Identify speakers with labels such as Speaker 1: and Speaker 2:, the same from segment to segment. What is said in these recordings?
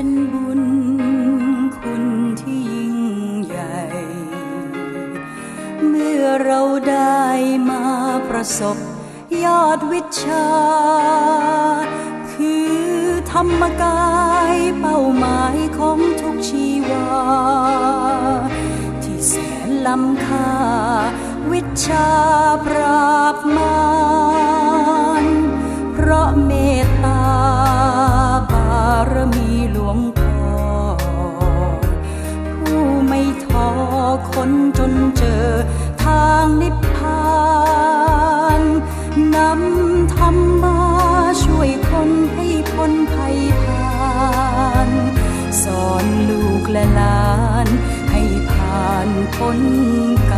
Speaker 1: เป็นบุญคุณที่ยิ่งใหญ่ เมื่อเราได้มาประสบยอดวิชา คือธรรมกายเป้าหมายของทุกชีวา ที่แสนล้ำค่าวิชาปราบมา เจอทางนิพพานนำธรรมาช่วยคนให้พ้นภัยผ่านสอนลูกและหลานให้ผ่านพ้นกรรม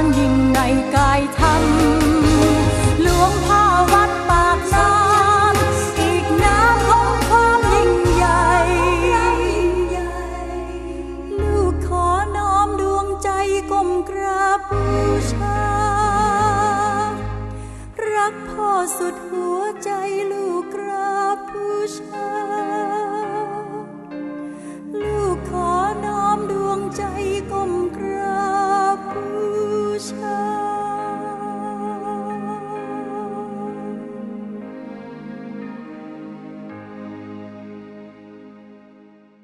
Speaker 1: านยิ่งในกายธรรมหลวงพ่อวัดปากซานอีกน้ำของความยิ่งใหญ่ ลูกขอน้อมดวงใจก้มกราบบูชา รักพ่อสุดหัวใจลูกกรา